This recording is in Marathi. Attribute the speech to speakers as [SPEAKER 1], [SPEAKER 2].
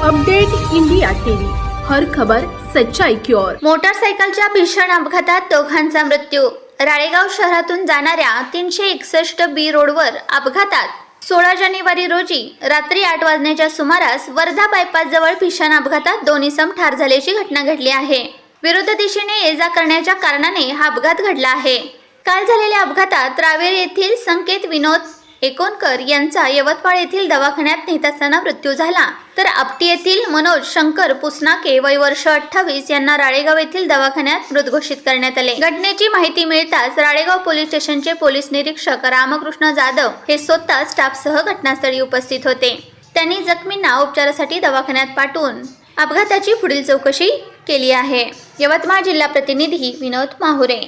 [SPEAKER 1] Update India TV. हर खबर सच्चाई की ओर.
[SPEAKER 2] मोटारसायकलच्या भीषण अपघातात दोघांचा मृत्यू. राळेगाव शहरातून जाणाऱ्या तीनशे एकसष्ट बी रोडवर अपघातात सोळा जानेवारी रोजी रात्री आठ वाजण्याच्या सुमारास वर्धा बायपास जवळ भीषण अपघातात दोन्ही सम ठार झाल्याची घटना घडली आहे. विरुद्ध दिशेने ये जा करण्याच्या कारणाने हा अपघात घडला आहे. काल झालेल्या अपघातात रावेर येथील संकेत विनोद एकोणकर यांचा यवतमाळ येथील दवाखान्यात नेत असताना मृत्यू झाला. तर आपटी येथील मनोज शंकर पुसनाके वय वर्ष अठ्ठावीस यांना राळेगाव येथील दवाखान्यात मृत घोषित करण्यात आले. घटनेची माहिती मिळताच राळेगाव पोलीस स्टेशनचे पोलीस निरीक्षक रामकृष्ण जाधव हे स्वतः स्टाफसह घटनास्थळी उपस्थित होते. त्यांनी जखमींना उपचारासाठी दवाखान्यात पाठवून अपघाताची पुढील चौकशी केली आहे. यवतमाळ जिल्हा प्रतिनिधी विनोद माहुरे.